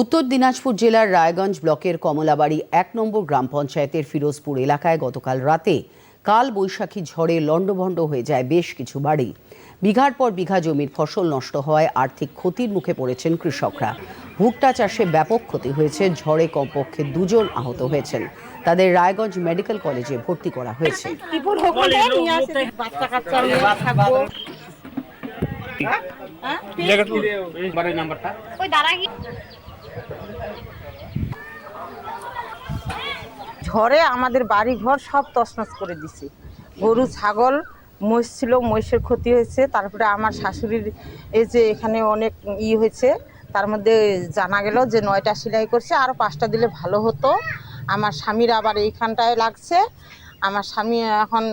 উত্তর দিনাজপুর জেলার রায়গঞ্জ ব্লকের কমলাবাড়ি এক নম্বর গ্রাম পঞ্চায়েতের ফিরোজপুর এলাকায় গতকাল রাতে কাল বৈশাখী ঝড়ে লণ্ডভণ্ড হয়ে যায় বেশ কিছু বাড়ি। বিঘার পর বিঘা জমির ফসল নষ্ট হওয়ায় আর্থিক ক্ষতির মুখে পড়েছেন কৃষকরা। ভুট্টা চাষে ব্যাপক ক্ষতি হয়েছে ঝড়ে কমপক্ষে দুজন আহত হয়েছেন। তাদের রায়গঞ্জ মেডিকেল কলেজে ভর্তি করা হয়েছে। ত্রিপুর ঝড়ে আমাদের বাড়ি ঘর সব তছনছ করে দিছে। গরু, ছাগল, মহিষ ছিল, মহিষের ক্ষতি হয়েছে। তারপরে আমার শাশুড়ির এই যে এখানে অনেক ই হয়েছে, তার মধ্যে জানা গেল যে নয়টা সেলাই করছে আরও পাঁচটা দিলে ভালো হতো। আমার স্বামীর আবার এইখানটায় লাগছে। আমার স্বামী এখন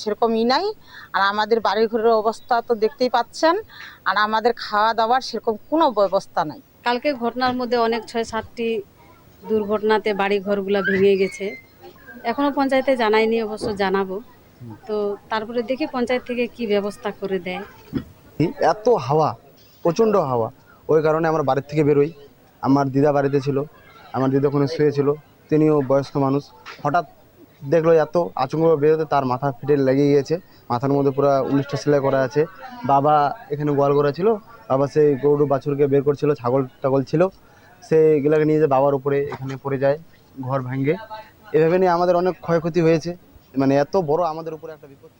সেরকম ই নাই। আর আমাদের বাড়ি ঘরের অবস্থা তো দেখতেই পাচ্ছেন। আর আমাদের খাওয়া দাওয়ার সেরকম কোনো ব্যবস্থা নাই। কালকে ঘটনার মধ্যে অনেক ছয় সাতটি দুর্ঘটনাতে বাড়ি ঘরগুলা ভেঙে গেছে। এখনও পঞ্চায়েতে জানাইনি অবশ্য জানাব। তো তারপরে দেখি পঞ্চায়েত থেকে কি ব্যবস্থা করে দেয়। এত হাওয়া, প্রচণ্ড হাওয়া। ওই কারণে আমরা বাড়ির থেকে বেরোই। আমার দিদা বাড়িতে ছিল, আমার দিদা ওখানে শুয়েছিল তিনিও বয়স্ক মানুষ। হঠাৎ দেখল এত আচমকা বেরোতে তার মাথা ফেটে লেগে গিয়েছে, মাথার মধ্যে পুরো উনিশটা সেলাই করা আছে। বাবা এখানে গোয়াল করা ছিল বাবা সেই গরু বাছুরকে বের করছিল, ছাগল টাগল ছিল। সেগুলোকে নিয়ে যে বাবার উপরে এখানে পড়ে যায়, ঘর ভাঙ্গে এভাবে নিয়ে আমাদের অনেক ক্ষয়ক্ষতি হয়েছে। মানে এত বড় আমাদের উপরে একটা বিপদ।